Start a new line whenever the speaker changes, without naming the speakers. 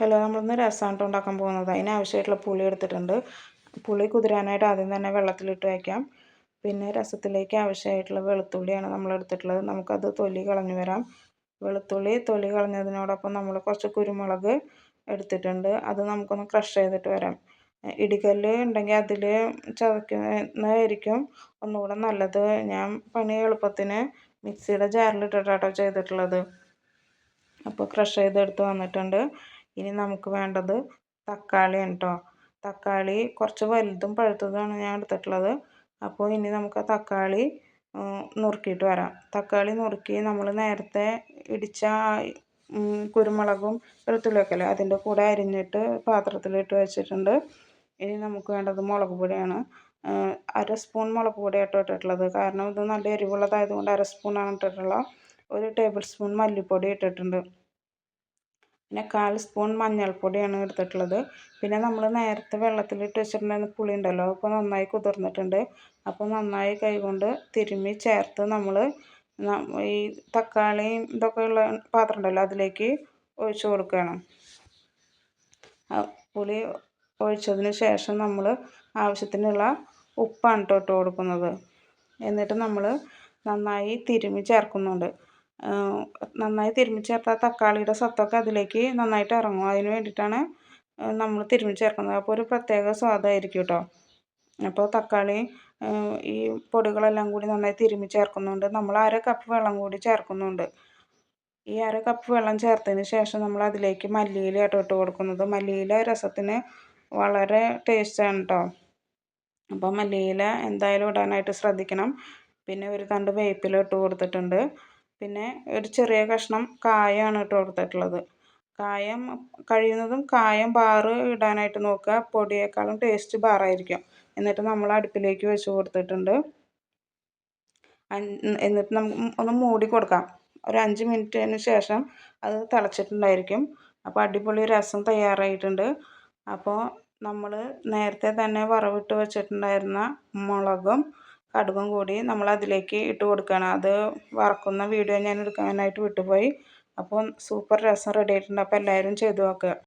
Hello നമ്മളിന്ന് രസമാണ് ഉണ്ടാക്കാൻ പോകുന്നത്? അതിന് ആവശ്യമായിട്ടുള്ള പുളി എടുത്തിട്ടുണ്ട്. പുളി കുതിരാനായിട്ട് ആദ്യം തന്നെ വെള്ളത്തിലിട്ട് വയ്ക്കാം. പിന്നെ രസത്തിലേക്ക് ആവശ്യമായിട്ടുള്ള വെളുത്തുള്ളിയാണ് നമ്മൾ എടുത്തിട്ടുള്ളത്. നമുക്കത് തൊലി കളഞ്ഞു വരാം. വെളുത്തുള്ളി തൊലി കളഞ്ഞതിനോടൊപ്പം നമ്മൾ കുറച്ച് കുരുമുളക് എടുത്തിട്ടുണ്ട്. അത് നമുക്കൊന്ന് ക്രഷ് ചെയ്തിട്ട് വരാം. ഇടികല്ല് ഉണ്ടെങ്കിൽ അതിൽ ചതക്കുന്നതായിരിക്കും ഒന്നുകൂടെ നല്ലത്. ഞാൻ പണി എളുപ്പത്തിന് മിക്സിയുടെ ജാറിലിട്ടിട്ടാട്ടോ ചെയ്തിട്ടുള്ളത്. അപ്പോൾ ക്രഷ് ചെയ്തെടുത്ത് വന്നിട്ടുണ്ട്. ഇനി നമുക്ക് വേണ്ടത് തക്കാളിയാണ് കേട്ടോ തക്കാളി കുറച്ച് വലുതും പഴുത്തതുമാണ് ഞാൻ എടുത്തിട്ടുള്ളത്. അപ്പോൾ ഇനി നമുക്ക് തക്കാളി നുറുക്കിയിട്ട് വരാം. തക്കാളി നുറുക്കി നമ്മൾ നേരത്തെ ഇടിച്ച കുരുമുളകും വെളുത്തുള്ളിയൊക്കെ അല്ലേ അതിന്റെ കൂടെ അരിഞ്ഞിട്ട് പാത്രത്തിലിട്ട് വെച്ചിട്ടുണ്ട്. ഇനി നമുക്ക് വേണ്ടത് മുളക് പൊടിയാണ്. അര സ്പൂൺ മുളക് പൊടി ആട്ടോ ഇട്ടിട്ടുള്ളത്. കാരണം ഇത് നല്ല എരിവുള്ളതായതുകൊണ്ട് അര സ്പൂണാണ് ഇട്ടിട്ടുള്ളത്. ഒരു ടേബിൾ സ്പൂൺ മല്ലിപ്പൊടി ഇട്ടിട്ടുണ്ട്. പിന്നെ കാൽ സ്പൂൺ മഞ്ഞൾപ്പൊടിയാണ് എടുത്തിട്ടുള്ളത്. പിന്നെ നമ്മൾ നേരത്തെ വെള്ളത്തിലിട്ട് വെച്ചിട്ടുണ്ടായിരുന്ന പുളി ഉണ്ടല്ലോ അപ്പോൾ നന്നായി കുതിർന്നിട്ടുണ്ട്. അപ്പോൾ നന്നായി കൈകൊണ്ട് തിരുമ്മി ചേർത്ത് നമ്മൾ ഈ തക്കാളിയും ഇതൊക്കെ ഉള്ള പാത്രം ഉണ്ടല്ലോ അതിലേക്ക് ഒഴിച്ചു കൊടുക്കണം പുളി ഒഴിച്ചതിന് ശേഷം നമ്മൾ ആവശ്യത്തിനുള്ള ഉപ്പാണ് ഇട്ട് കൊടുക്കുന്നത്. എന്നിട്ട് നമ്മൾ നന്നായി തിരുമ്മി ചേർക്കുന്നുണ്ട്. നന്നായി തിരുമ്മി ചേർത്താൽ തക്കാളിയുടെ സത്തൊക്കെ അതിലേക്ക് നന്നായിട്ട് ഇറങ്ങും. അതിന് വേണ്ടിയിട്ടാണ് നമ്മൾ തിരുമ്മി ചേർക്കുന്നത്. അപ്പോൾ ഒരു പ്രത്യേക സ്വാദായിരിക്കും കേട്ടോ അപ്പോൾ തക്കാളി ഈ പൊടികളെല്ലാം കൂടി നന്നായി തിരുമ്മി ചേർക്കുന്നുണ്ട്. നമ്മൾ അര കപ്പ് വെള്ളം കൂടി ചേർക്കുന്നുണ്ട്. ഈ അര കപ്പ് വെള്ളം ചേർത്തതിന് ശേഷം നമ്മൾ അതിലേക്ക് മല്ലിയില ആട്ടോ ഇട്ട് കൊടുക്കുന്നത്. മല്ലിയില രസത്തിന് വളരെ ടേസ്റ്റാണ് കേട്ടോ അപ്പോൾ മല്ലിയില എന്തായാലും ഇടാനായിട്ട് ശ്രദ്ധിക്കണം. പിന്നെ ഒരു തണ്ട് വേപ്പില ഇട്ട് കൊടുത്തിട്ടുണ്ട്. പിന്നെ ഒരു ചെറിയ കഷ്ണം കായമാണ് ഇട്ട് കൊടുത്തിട്ടുള്ളത്. കായം കഴിയുന്നതും കായം ബാറ് ഇടാനായിട്ട് നോക്കുക. പൊടിയേക്കാളും ടേസ്റ്റ് ബാറായിരിക്കും എന്നിട്ട് നമ്മൾ അടുപ്പിലേക്ക് വെച്ച് കൊടുത്തിട്ടുണ്ട്. എന്നിട്ട് നമുക്ക് ഒന്ന് മൂടി കൊടുക്കാം. ഒരു അഞ്ച് മിനിറ്റിന് ശേഷം അത് തിളച്ചിട്ടുണ്ടായിരിക്കും. അപ്പോൾ അടിപൊളി രസം തയ്യാറായിട്ടുണ്ട്. അപ്പോൾ നമ്മൾ നേരത്തെ തന്നെ വറവിട്ട് വെച്ചിട്ടുണ്ടായിരുന്ന മുളകും കടുകും കൂടി നമ്മൾ അതിലേക്ക് ഇട്ട് കൊടുക്കുകയാണ്. അത് വറക്കുന്ന വീഡിയോ ഞാൻ എടുക്കാനായിട്ട് വിട്ടുപോയി. അപ്പോൾ സൂപ്പർ രസം റെഡി ആയിട്ടുണ്ട്. അപ്പോൾ എല്ലാവരും ചെയ്ത് നോക്കുക.